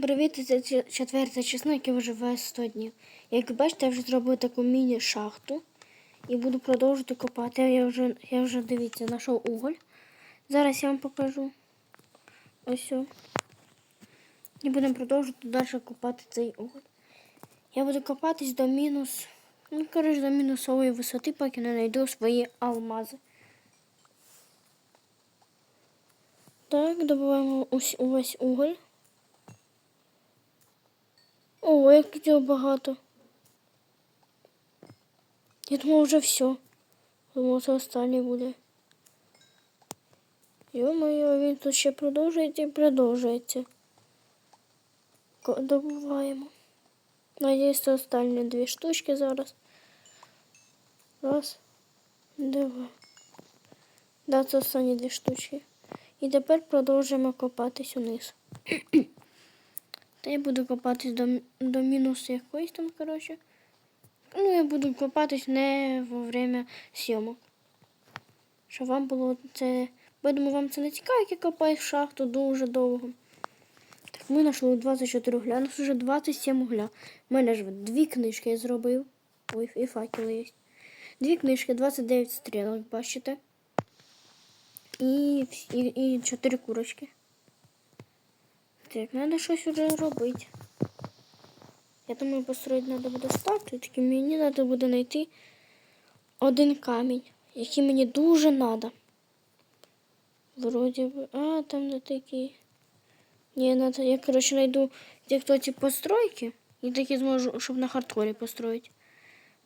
Привіт, це четверте число, яке весь 100 днів. Як бачите, я вже зробив таку міні-шахту і буду продовжувати копати. Я вже, я вже дивіться, знайшов уголь. Зараз я вам покажу. Ось. І будемо продовжувати далі копати цей уголь. Я буду копатись до мінус, ну, коротше, до мінусової висоти, поки не знайду свої алмази. Так, добуваємо ось увесь уголь. О, як тут його багато. Я думав вже все. Думав, це останнє буде. Йо-моє, він тут ще продовжується і продовжується. Добуваємо. Надіюсь, це останні дві штучки зараз. Раз. Два. Да, це останні дві штучки. І тепер продовжуємо копатись униз. Та я буду копатись до, до мінусу якоїсь там, коротше. Ну, я буду копатись не во время зйомок. Щоб вам було це. Бо я думаю, вам це не цікаво, як я копаю шахту дуже довго. Так, ми знайшли 24 угля. У нас вже 27 угля. У мене ж дві книжки я зробив. Ой, і факели є. Дві книжки, 29 стрілок, бачите. І, і, і 4 курочки. Так, треба щось вже робити. Я думаю, построїти треба буде статую, тільки мені треба буде знайти один камінь, який мені дуже треба. Вроді би. А, там не такий. Ні, надо, я, коротше, знайду ті, хто ці постройки, і такі зможу, щоб на хардкорі построїти.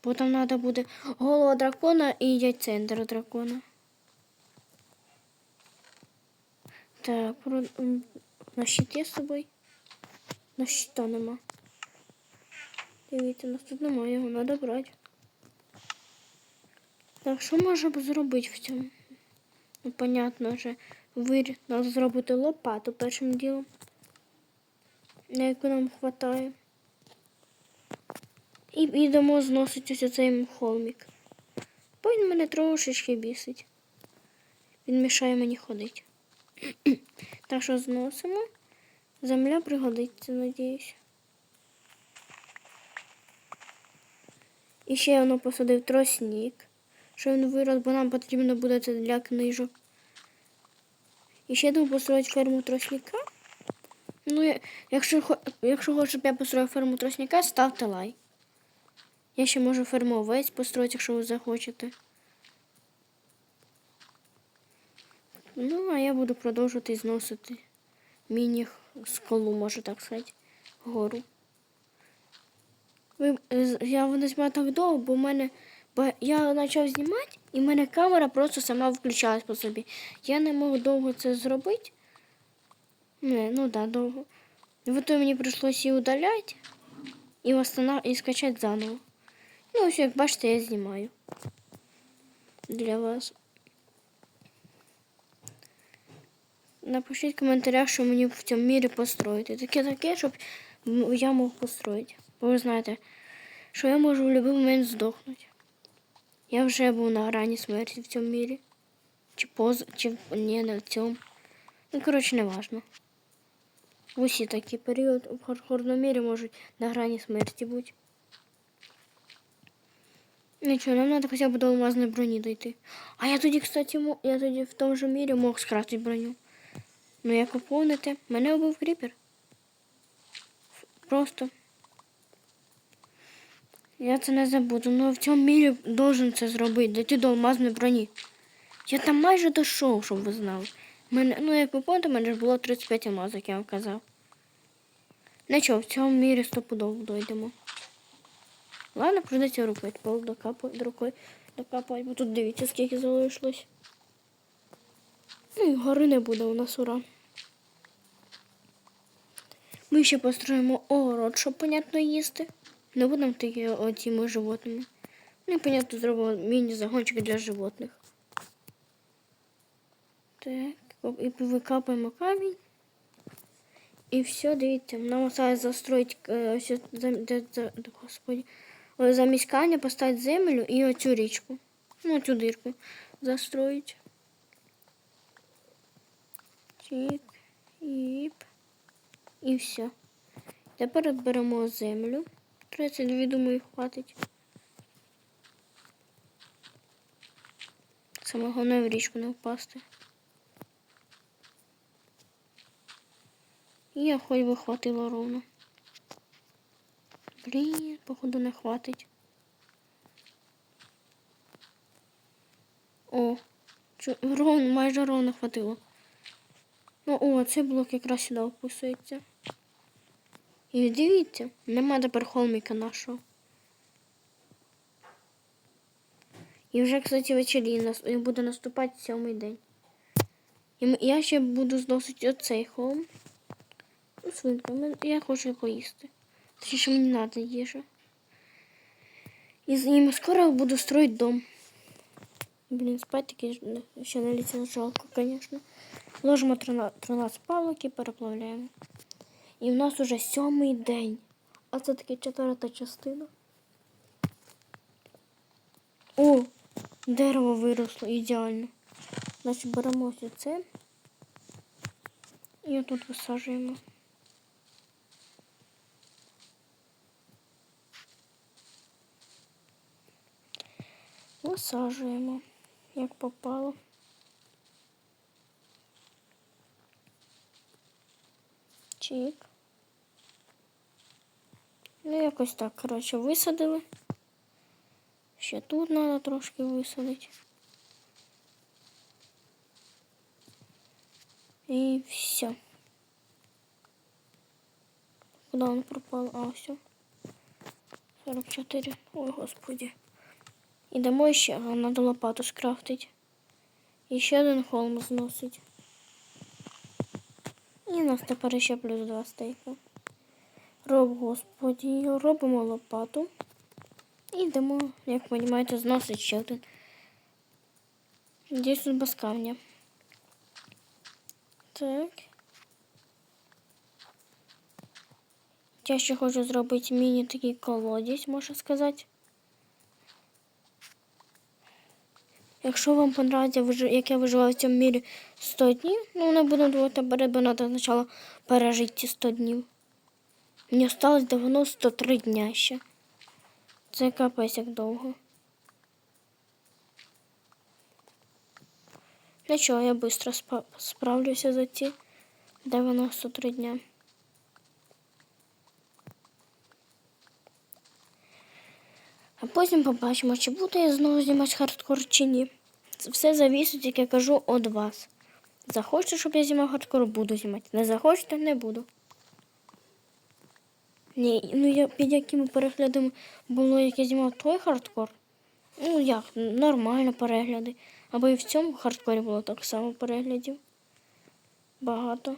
Бо там треба буде голова дракона і яйцендер дракона. Так, на щит з собою? На щита нема. Дивіться, нас тут немає, його треба брати. Так, що можна зробити в цьому? Ну, понятно вже. Вир, треба зробити лопату першим ділом. На яку нам вистачає. І йдемо зносити ось цей холмик. Бо він мене трошечки бісить. Він мішає мені ходити. Так що зносимо. Земля пригодиться, надіюсь. І ще воно посадив тросник, що він вирос, бо нам потрібно буде це для книжок. І ще думаю построїти ферму тростника. Ну, якщо, якщо хочете, щоб я построїв ферму тростника, ставте лайк. Я ще можу ферму овець построїти, якщо ви захочете. Ну, а я буду продовжувати зносити міні скалу, можу так сказати, гору. Я не знімаю так довго, бо в мене. Я почав знімати, і в мене камера просто сама включалась по собі. Я не можу довго це зробити. Не, ну да, довго. В мені прийшлося її удаляти і, восстанов... і скачати заново. Ну, ось як бачите, я знімаю для вас. Напишіть в коментарях, що мені в цьому мірі построїти. Таке таке, щоб я мог построїти. Бо ви знаєте, що я можу в будь-який момент здохнути. Я вже був на грані смерті в цьому мірі. Чи поз... чи ні, не в цьому. Ну, коротше, не важно. Усі такі період в хардкорному мірі можуть на грані смерті бути. Нічого, нам треба хоча б до алмазної броні дойти. А я тоді, кстати, я тоді в тому ж мірі мог скрафтити броню. Ну, як ви помните, мене убив кріпер. Просто. Я це не забуду, але в цьому мірі должен це зробити, дойти до алмазної броні. Я там майже дійшов, щоб ви знали. Мене, ну, як ви помните, мене ж було 35 алмазів, як я вам казав. Нічого, в цьому мірі стопудово дойдемо. Ладно, придеться рукою пол докапати, рукою докапати, бо тут дивіться, скільки залишилось. Ну і гори не буде у нас ура. Ми ще построїмо огород, щоб, понятно, їсти. Не будемо такі оціми животними. Ну понятно, зробимо міні-загончик для животних. Так, і викапаємо камінь. І все, дивіться, нам осталось застроїть е, де, де, господи, замість камня поставити землю і оцю річку. Ну, цю дирку застроїть. Чик, іп. І все. Тепер беремо землю. 32, думаю, хватить. Саме головне в річку не впасти. І я хоч би хватило ровно. Блін, походу не хватить. О, ровно, майже ровно хватило. Ну, о, цей блок якраз сюди вписується. І дивіться, нема тепер холміка нашого. І вже, кстати, вечері буде наступати сьомий день. І я ще буду зносити оцей холм. Ну, свинка, я хочу поїсти. Точніше, мені треба їжа. І з ними скоро буду строїти дом. Блін, спать таки ще не летіло жалко, звісно. Ложимо 13, 13 палок і переплавляємо. І в нас уже сьомий день. А це таки четверта частина. О, дерево виросло ідеально. Значить, беремо ось це. І отут висаджуємо. Висаджуємо, як попало. Чик. Ну, якось так, коротше, висадили. Ще тут треба трошки висадити. І все. Куди він пропав? А, все. 44. Ой, господи. Ідемо ще, а надо лопату скрафтити. І ще один холм зносить. І у нас тепер ще плюс два стейка. Роб, господі, робимо лопату. І йдемо, як ви розумієте, зносить ще один. Десь тут без камня. Так. Я ще хочу зробити міні такий колодязь, можна сказати. Якщо вам подобається, як я виживаю в цьому мірі 100 днів, ну не будемо думати, треба спочатку пережити ці 100 днів. Мені осталось 93 дня ще. Це капець як довго. Нічого, я швидко справлюся за ці 93 дня. А потім побачимо, чи буду я знову знімати хардкор чи ні. Все завісить, як я кажу, від вас. Захочете, щоб я знімав хардкор, буду знімати. Не захочете, не буду. Ні, ну я під якими переглядами було, як я знімав той хардкор. Ну як, нормально перегляди. Або і в цьому хардкорі було так само переглядів. Багато.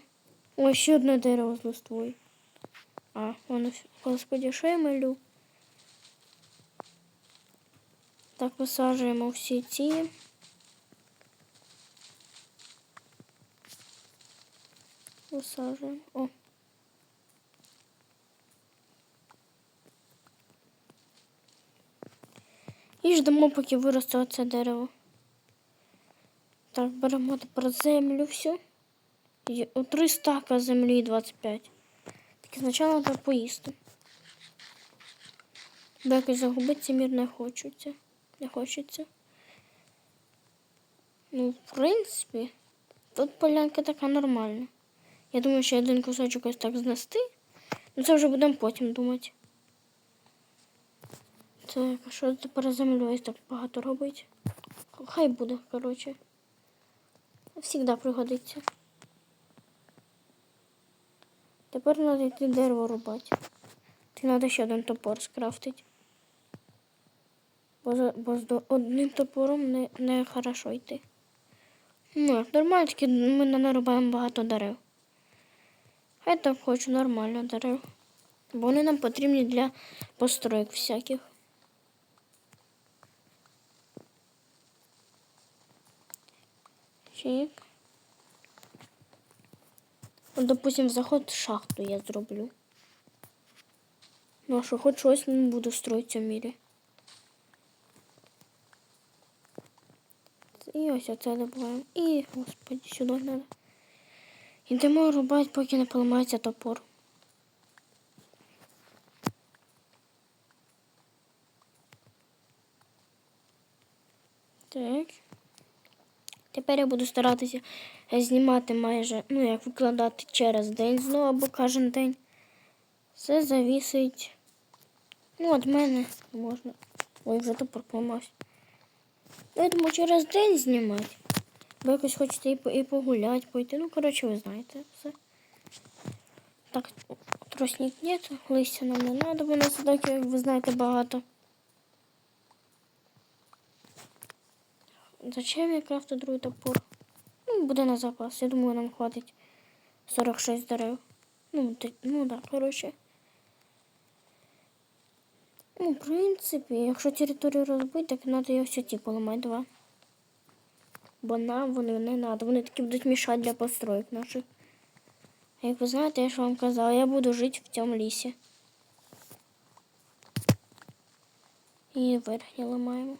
Ось ще одне дерево з листвою. А, воно, господи, що я малю? Так, висаджуємо всі ці. Висаджуємо. О. І ждемо, поки виросте оце дерево. Так, беремо тепер землю всю. Є- О, три стака землі 25. Так, спочатку треба поїсти. Бо якось загубити мір не хочеться. Не хочеться. Ну, в принципі, тут полянка така нормальна. Я думаю, що один кусочок ось так знести. Ну це вже будемо потім думати. Так, а що тепер землею так багато робить? Хай буде, коротше. Всігда пригодиться. Тепер треба йти дерево рубати. Ти треба ще один топор скрафтити. Бо, бо з одним топором не, не хорошо йти. Ну, нормально, тільки ми нарубаємо багато дерев. Хай так хочу нормально дерев. Бо вони нам потрібні для построїк всяких. Чик. От, допустим, заход в шахту я зроблю. Ну, а що хоч щось не буду строїти в цьому мірі. І ось оце добуваємо. І, господи, сюди треба. Йдемо рубати, поки не поламається топор. Так. Тепер я буду старатися знімати майже, ну як викладати через день знову або кожен день. Все завісить. Ну, від мене можна. Ой, вже топор поламався. Ну, Я думаю, через день знімати. Бо якось хочеться і, і погуляти, пойти. Ну, коротше, ви знаєте все. Так, тросник нет, листя нам не треба, бо нас так, як ви знаєте, багато. Зачем я крафту другий топор? Ну, буде на запас. Я думаю, нам хватить 46 дерев. Ну, ти- ну да, коротше. Ну, в принципі, якщо територію розбити, так треба його все ті поламати два. Бо нам вони не треба. Вони такі будуть мішати для построїк наших. А Як ви знаєте, я ж вам казала, я буду жити в цьому лісі. І верхні ламаємо.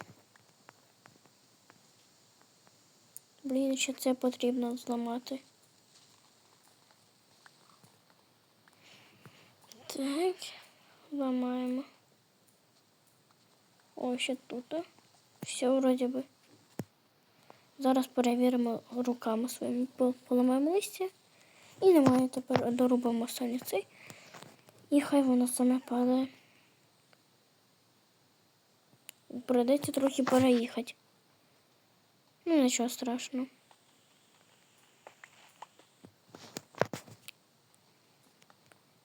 Блін, ще це потрібно зламати. Так, ламаємо. О, ще тут. Все вроді би. Зараз перевіримо руками своїми. Поламаємо листя. І немає тепер дорубимо останній цей. І хай воно саме падає. Придеться трохи переїхати. Ну, нічого страшного.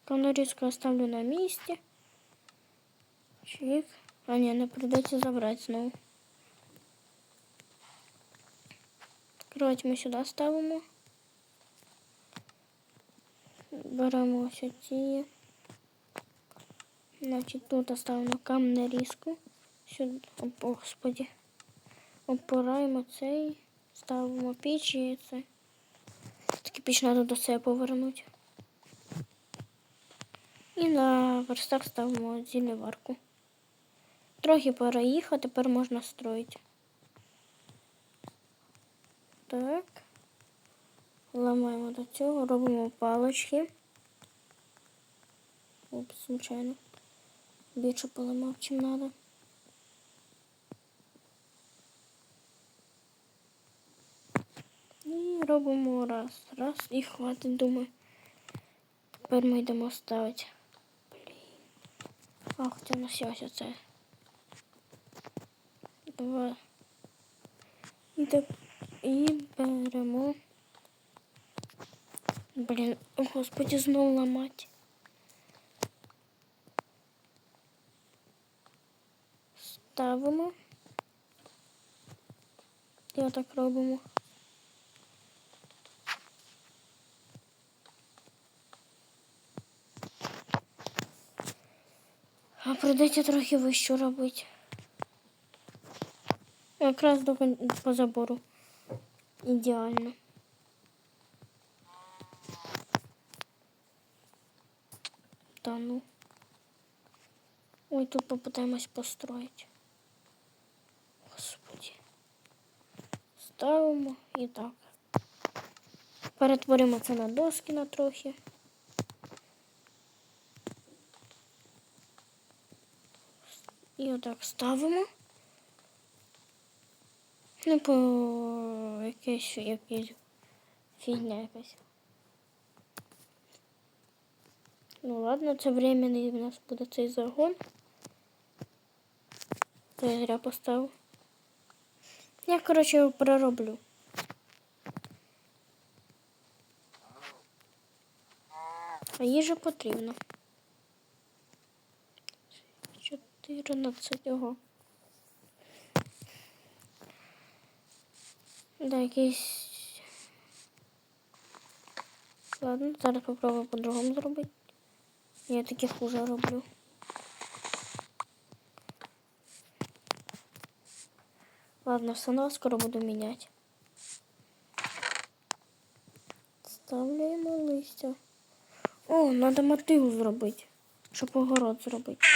Канариску оставлю на місці. Чик. А ні, не придеться забрати знову. Кровать ми сюди ставимо. Беремо ось ці. Значить, тут оставимо камнерізку. Сюди, о, господі. Опираємо цей, ставимо піч і це. Таки піч треба до себе повернути. І на верстак ставимо зіліварку. Трохи переїхав, тепер можна строїти. Так. Ламаємо до цього, робимо палочки. Упс, звичайно. Більше поламав, чим треба. робимо раз, раз і хватить, думаю. Тепер ми йдемо ставити. Блін. А, хоча на ось оце. Два. І, так, і беремо. Блін, о, господи, знову ламати. Ставимо. І отак робимо. А придеться трохи вище робити. Якраз до по забору. Ідеально. Та ну. Ой, тут попытаемся построить. Господи. Ставимо і так. Перетворимо це на доски на трохи. І отак ставимо. Ну, по якесь якесь фігня якась. Ну ладно, це временний у нас буде цей загон. То я зря поставив. Я, коротше, його перероблю. А їжа потрібна. 14 ого. Да, якийсь. Ладно, зараз попробую по-другому зробити. Я таки хуже роблю. Ладно, все одно скоро буду міняти. Ставляємо листя. О, треба мотигу зробити, щоб огород зробити.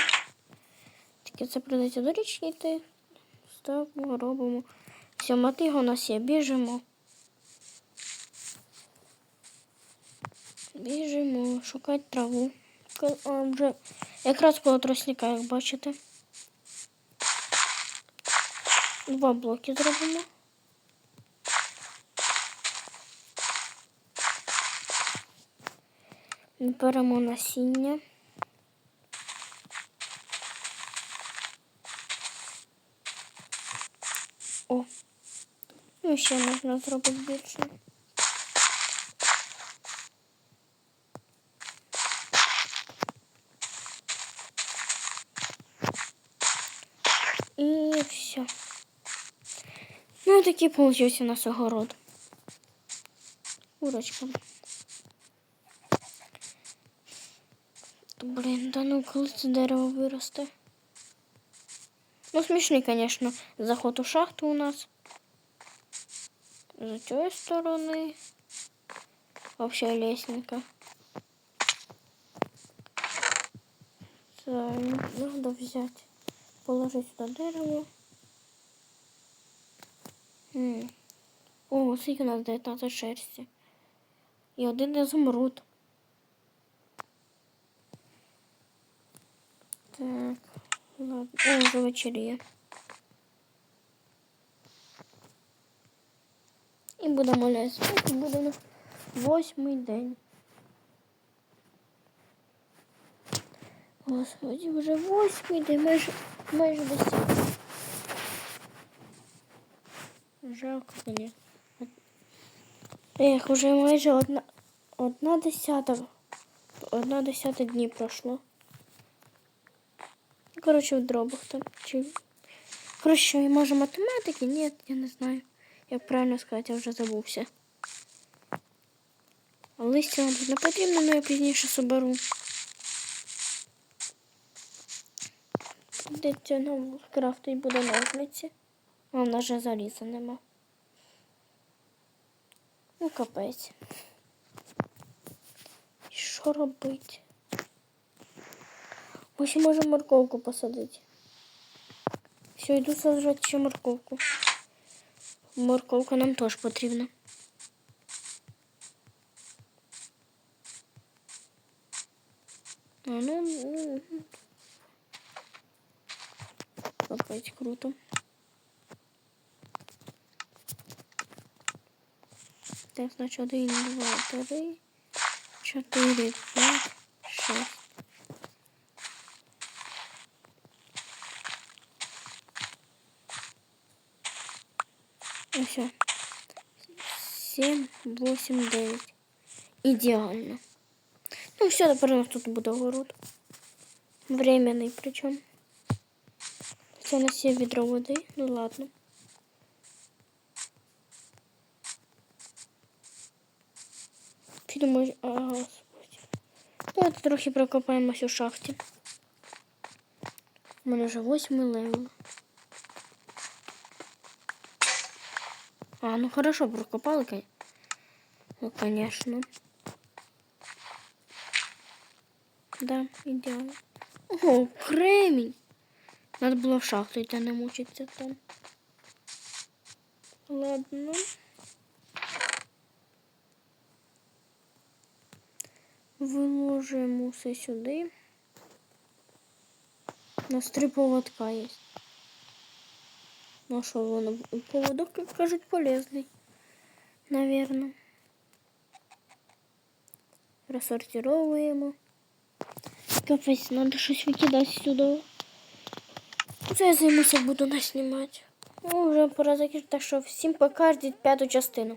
Таке це придеться до річки йти. Ставимо, робимо. Все, мотига у нас є, біжимо. Біжимо, шукати траву. А, вже якраз коло тростника, як бачите. Два блоки зробимо. Беремо насіння. О, ну ще можна зробити більше. І все. Ну, такий получився у нас огород. Курочка. Блін, да ну коли це дерево виросте. Ну, смішний, звісно, заход у шахту у нас. З цієї сторони. Вообще лестника. Це надо взяти. Положить сюди дерево. М. О, скільки у нас 19 шерсті. І один ізумруд. Так, ладно. О, вже вечеріє. І будемо лясти. Буде на восьмий день. Господи, вже восьмий день, майже, майже десятий. Жалко, конечно. Ех, уже майже одна, одна десята. Одна десята днів пройшло. Коротше, в дробах там. Чи... Коротше, може математики? Ні, я не знаю. Як правильно сказати, я вже забувся. Листя нам не потрібно, але я пізніше соберу. Де нам крафтить буде ножниці. А в нас же заліза нема. Ну, капець. Що робити? Ми ще можемо морковку посадити. Все, йду саджати ще морковку. Морковка нам теж потрібна. А ну, ну, ну. круто. Так, значить, один, два, три, чотири, 8-9. Идеально. Ну, все, напевно, тут буду город. Временный, причем. Все на все ведро воды. Ну ладно. Підемо, ага, господи. Ну, Давайте трохи прокопаємось в шахте. У меня вже 8 левел. А, ну хорошо, прокопал конечно. Ну, конечно. Да, идеально. Ого, кремень. Надо было в шахту идти, а мучиться там. Ладно. Виложимо все сюди. У нас три поводка є. Ну що воно? Поводок, як кажуть, полезний. Наверно. Розсортировуємо. Капець, треба щось викидати сюди. Це я займуся, буду наснімати. Ну, вже пора закінчити, так що всім покажіть п'яту частину.